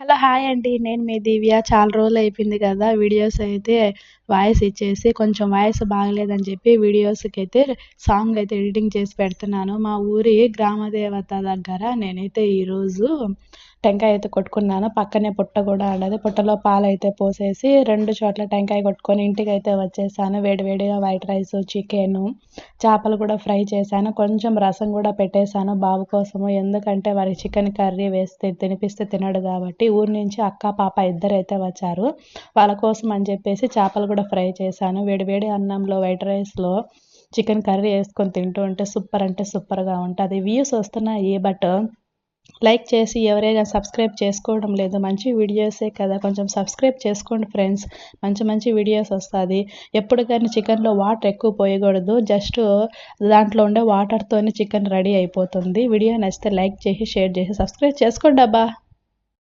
Hello hi అండి. నేను మీ దివ్య. చాలా రోజులు అయిపోయింది కదా వీడియోస్ అయితే. వాయిస్ ఇచ్చేసి కొంచెం వాయిస్ బాగలేదని చెప్పి వీడియోస్కి అయితే సాంగ్ అయితే ఎడిటింగ్ చేసి పెడుతున్నాను. మా ఊరి గ్రామదేవత దగ్గర నేనైతే ఈరోజు టెంకాయ అయితే కొట్టుకున్నాను. పక్కనే పుట్ట కూడా ఉండదు. పుట్టలో పాలు అయితే పోసేసి రెండు చోట్ల టెంకాయ కొట్టుకొని ఇంటికి అయితే వచ్చేసాను వేడివేడిగా వైట్ రైస్ చికెన్ చేపలు కూడా ఫ్రై చేశాను. కొంచెం రసం కూడా పెట్టేశాను బాబు కోసము. ఎందుకంటే వారికి చికెన్ కర్రీ వేస్తే తినిపిస్తే తినడు కాబట్టి ఊరి నుంచి అక్క పాప ఇద్దరు అయితే వచ్చారు. వాళ్ళ కోసం అని చెప్పేసి చేపలు కూడా కూడా ఫ్రై చేశాను. వేడివేడి అన్నంలో వైట్ రైస్లో చికెన్ కర్రీ వేసుకొని తింటూ ఉంటే సూపర్ అంటే సూపర్గా ఉంటుంది. వ్యూస్ వస్తున్నాయి బట్ లైక్ చేసి ఎవరైనా సబ్స్క్రైబ్ చేసుకోవడం లేదు. మంచి వీడియోసే కదా. కొంచెం సబ్స్క్రైబ్ చేసుకోండి ఫ్రెండ్స్. మంచి మంచి వీడియోస్ వస్తుంది. ఎప్పుడు కానీ చికెన్లో వాటర్ ఎక్కువ పోయకూడదు. జస్ట్ దాంట్లో ఉండే వాటర్తోనే చికెన్ రెడీ అయిపోతుంది. వీడియో నచ్చితే లైక్ చేసి షేర్ చేసి సబ్స్క్రైబ్ చేసుకోండి అబ్బా.